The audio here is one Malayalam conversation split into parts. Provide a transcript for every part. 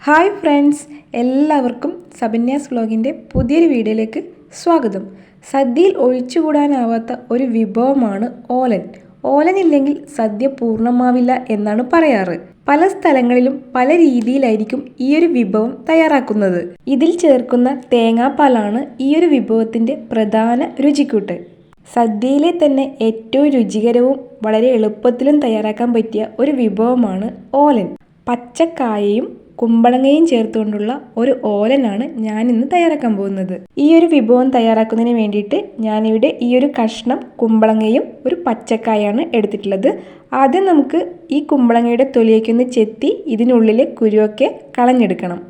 ഹായ് ഫ്രണ്ട്സ് എല്ലാവർക്കും സബന്യാസ് വ്ലോഗിന്റെ പുതിയൊരു വീഡിയോയിലേക്ക് സ്വാഗതം. സദ്യയിൽ ഒഴിച്ചുകൂടാനാവാത്ത ഒരു വിഭവമാണ് ഓലൻ. ഇല്ലെങ്കിൽ സദ്യ പൂർണമാവില്ല എന്നാണ് പറയാറ്. പല സ്ഥലങ്ങളിലും പല രീതിയിലായിരിക്കും ഈ ഒരു വിഭവം തയ്യാറാക്കുന്നത്. ഇതിൽ ചേർക്കുന്ന തേങ്ങാപ്പാലാണ് ഈ ഒരു വിഭവത്തിന്റെ പ്രധാന രുചിക്കൂട്ട്. സദ്യയിലെ തന്നെ ഏറ്റവും രുചികരവും വളരെ എളുപ്പത്തിലും തയ്യാറാക്കാൻ പറ്റിയ ഒരു വിഭവമാണ് ഓലൻ. പച്ചക്കായയും കുമ്പളങ്ങയും ചേർത്തുകൊണ്ടുള്ള ഒരു ഓലനാണ് ഞാൻ ഇന്ന് തയ്യാറാക്കാൻ പോകുന്നത്. ഈ ഒരു വിഭവം തയ്യാറാക്കുന്നതിന് വേണ്ടിയിട്ട് ഞാനിവിടെ ഈ ഒരു കഷ്ണം കുമ്പളങ്ങയും ഒരു പച്ചക്കായാണ് എടുത്തിട്ടുള്ളത്. ആദ്യം നമുക്ക് ഈ കുമ്പളങ്ങയുടെ തൊലിയൊക്കെ ഒന്ന് ചെത്തി ഇതിനുള്ളിലെ കുരുവൊക്കെ കളഞ്ഞെടുക്കണം.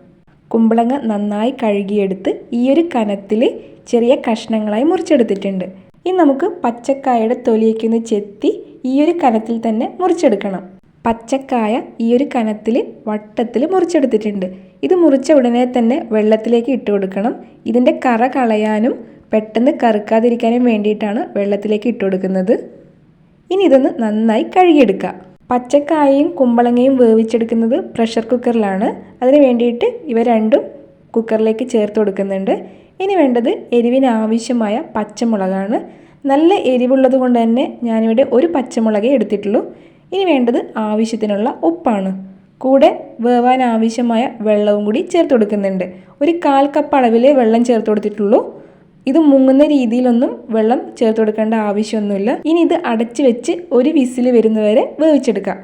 കുമ്പളങ്ങ നന്നായി കഴുകിയെടുത്ത് ഈ ഒരു കനത്തിൽ ചെറിയ കഷ്ണങ്ങളായി മുറിച്ചെടുത്തിട്ടുണ്ട്. ഇനി നമുക്ക് പച്ചക്കായയുടെ തൊലിയൊക്കെ ഒന്ന് ചെത്തി ഈ ഒരു കനത്തിൽ തന്നെ മുറിച്ചെടുക്കണം. പച്ചക്കായ ഈ ഒരു കനത്തിൽ വട്ടത്തിൽ മുറിച്ചെടുത്തിട്ടുണ്ട്. ഇത് മുറിച്ച ഉടനെ തന്നെ വെള്ളത്തിലേക്ക് ഇട്ട് കൊടുക്കണം. ഇതിന്റെ കറ കളയാനും പെട്ടെന്ന് കറുക്കാതിരിക്കാനും വേണ്ടിയിട്ടാണ് വെള്ളത്തിലേക്ക് ഇട്ട് കൊടുക്കുന്നത്. ഇനി ഇതൊന്ന് നന്നായി കഴുകിയെടുക്കുക പച്ചക്കായയും കുമ്പളങ്ങയും വേവിച്ചെടുക്കുന്നത് പ്രഷർ കുക്കറിലാണ്. അതിന് വേണ്ടിയിട്ട് ഇവ രണ്ടും കുക്കറിലേക്ക് ചേർത്ത് കൊടുക്കുന്നുണ്ട്. ഇനി വേണ്ടത് എരിവിന് ആവശ്യമായ പച്ചമുളകാണ്. നല്ല എരിവുള്ളത് കൊണ്ട് തന്നെ ഞാനിവിടെ ഒരു പച്ചമുളകേ എടുത്തിട്ടുള്ളൂ. ഇനി വേണ്ടത് ആവശ്യത്തിനുള്ള ഉപ്പാണ്. കൂടെ വേവാൻ ആവശ്യമായ വെള്ളവും കൂടി ചേർത്ത് കൊടുക്കുന്നുണ്ട്. ഒരു കാൽ കപ്പ് അളവിലേ വെള്ളം ചേർത്ത് കൊടുത്തിട്ടുള്ളൂ. ഇത് മുങ്ങുന്ന രീതിയിലൊന്നും വെള്ളം ചേർത്ത് കൊടുക്കേണ്ട ആവശ്യമൊന്നുമില്ല. ഇനി ഇത് അടച്ചു വെച്ച് ഒരു വിസിൽ വരുന്നവരെ വേവിച്ചെടുക്കാം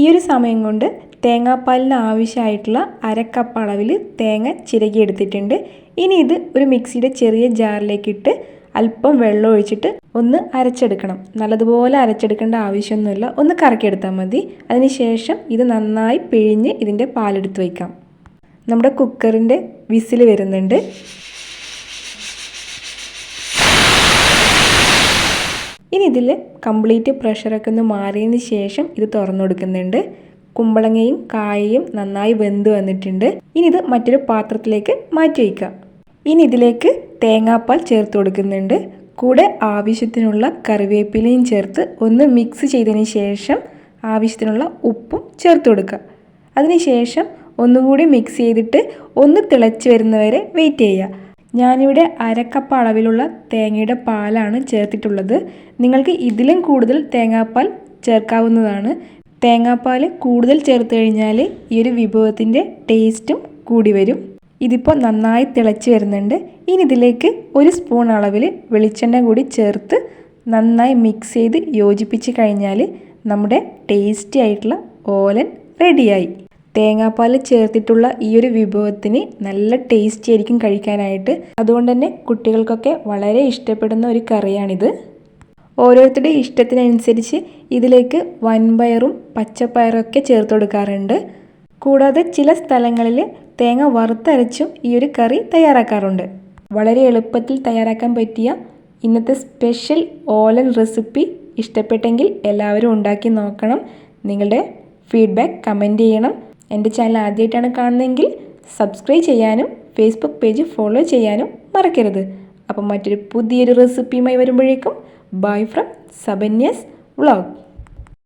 ഈ ഒരു സമയം കൊണ്ട് തേങ്ങാപ്പാലിന് ആവശ്യമായിട്ടുള്ള അരക്കപ്പ് അളവിൽ തേങ്ങ ചിരകിയെടുത്തിട്ടുണ്ട്. ഇനി ഇത് ഒരു മിക്സിയുടെ ചെറിയ ജാറിലേക്ക് ഇട്ട് അല്പം വെള്ളം ഒഴിച്ചിട്ട് ഒന്ന് അരച്ചെടുക്കണം. നല്ലതുപോലെ അരച്ചെടുക്കേണ്ട ആവശ്യമൊന്നുമില്ല. ഒന്ന് കറക്കിയെടുത്താൽ മതി. അതിനുശേഷം ഇത് നന്നായി പിഴിഞ്ഞ് ഇതിന്റെ പാലെടുത്ത് വയ്ക്കാം. നമ്മുടെ കുക്കറിന്റെ വിസിൽ വരുന്നുണ്ട്. ഇനി ഇതിൽ കംപ്ലീറ്റ് പ്രഷറൊക്കെ ഒന്ന് മാറിയതിന് ശേഷം ഇത് തുറന്നു കൊടുക്കുന്നുണ്ട്. കുമ്പളങ്ങയും കായയും നന്നായി വെന്ത് വന്നിട്ടുണ്ട്. ഇനി ഇത് മറ്റൊരു പാത്രത്തിലേക്ക് മാറ്റി വയ്ക്കാം. ഇനി ഇതിലേക്ക് തേങ്ങാപ്പാൽ ചേർത്ത് കൊടുക്കുന്നുണ്ട്. കൂടെ ആവശ്യത്തിനുള്ള കറിവേപ്പിലയും ചേർത്ത് ഒന്ന് മിക്സ് ചെയ്തതിന് ശേഷം ആവശ്യത്തിനുള്ള ഉപ്പും ചേർത്ത് കൊടുക്കുക. അതിനുശേഷം ഒന്നുകൂടി മിക്സ് ചെയ്തിട്ട് ഒന്ന് തിളച്ച് വരുന്നവരെ വെയിറ്റ് ചെയ്യുക. ഞാനിവിടെ അരക്കപ്പ് അളവിലുള്ള തേങ്ങയുടെ പാലാണ് ചേർത്തിട്ടുള്ളത്. നിങ്ങൾക്ക് ഇതിലും കൂടുതൽ തേങ്ങാപ്പാൽ ചേർക്കാവുന്നതാണ്. തേങ്ങാപ്പാൽ കൂടുതൽ ചേർത്ത് കഴിഞ്ഞാൽ ഈ ഒരു വിഭവത്തിന്റെ ടേസ്റ്റും കൂടി വരും. ഇതിപ്പോൾ നന്നായി തിളച്ച് വരുന്നുണ്ട്. ഇനി ഇതിലേക്ക് ഒരു സ്പൂൺ അളവിൽ വെളിച്ചെണ്ണ കൂടി ചേർത്ത് നന്നായി മിക്സ് ചെയ്ത് യോജിപ്പിച്ച് കഴിഞ്ഞാൽ നമ്മുടെ ടേസ്റ്റി ആയിട്ടുള്ള ഓലൻ റെഡിയായി തേങ്ങാപ്പാൽ ചേർത്തിട്ടുള്ള ഈ ഒരു വിഭവത്തിന് നല്ല ടേസ്റ്റി ആയിരിക്കും കഴിക്കാനായിട്ട്. അതുകൊണ്ട് തന്നെ കുട്ടികൾക്കൊക്കെ വളരെ ഇഷ്ടപ്പെടുന്ന ഒരു കറിയാണിത്. ഓരോരുത്തരുടെ ഇഷ്ടത്തിനനുസരിച്ച് ഇതിലേക്ക് വൻപയറും പച്ചപ്പയറും ഒക്കെ ചേർത്ത് കൊടുക്കാറുണ്ട്. കൂടാതെ ചില സ്ഥലങ്ങളിൽ തേങ്ങ വറുത്തരച്ചും ഈ ഒരു കറി തയ്യാറാക്കാറുണ്ട്. വളരെ എളുപ്പത്തിൽ തയ്യാറാക്കാൻ പറ്റിയ ഇന്നത്തെ സ്പെഷ്യൽ ഓലൻ റെസിപ്പി ഇഷ്ടപ്പെട്ടെങ്കിൽ എല്ലാവരും ഉണ്ടാക്കി നോക്കണം. നിങ്ങളുടെ ഫീഡ്ബാക്ക് കമന്റ് ചെയ്യണം. എന്റെ ചാനൽ ആദ്യമായിട്ടാണ് കാണുന്നതെങ്കിൽ സബ്സ്ക്രൈബ് ചെയ്യാനും ഫേസ്ബുക്ക് പേജ് ഫോളോ ചെയ്യാനും മറക്കരുത്. അപ്പം മറ്റൊരു പുതിയൊരു റെസിപ്പിയുമായി വരുമ്പോഴേക്കും. Bye from സബന്യസ് vlog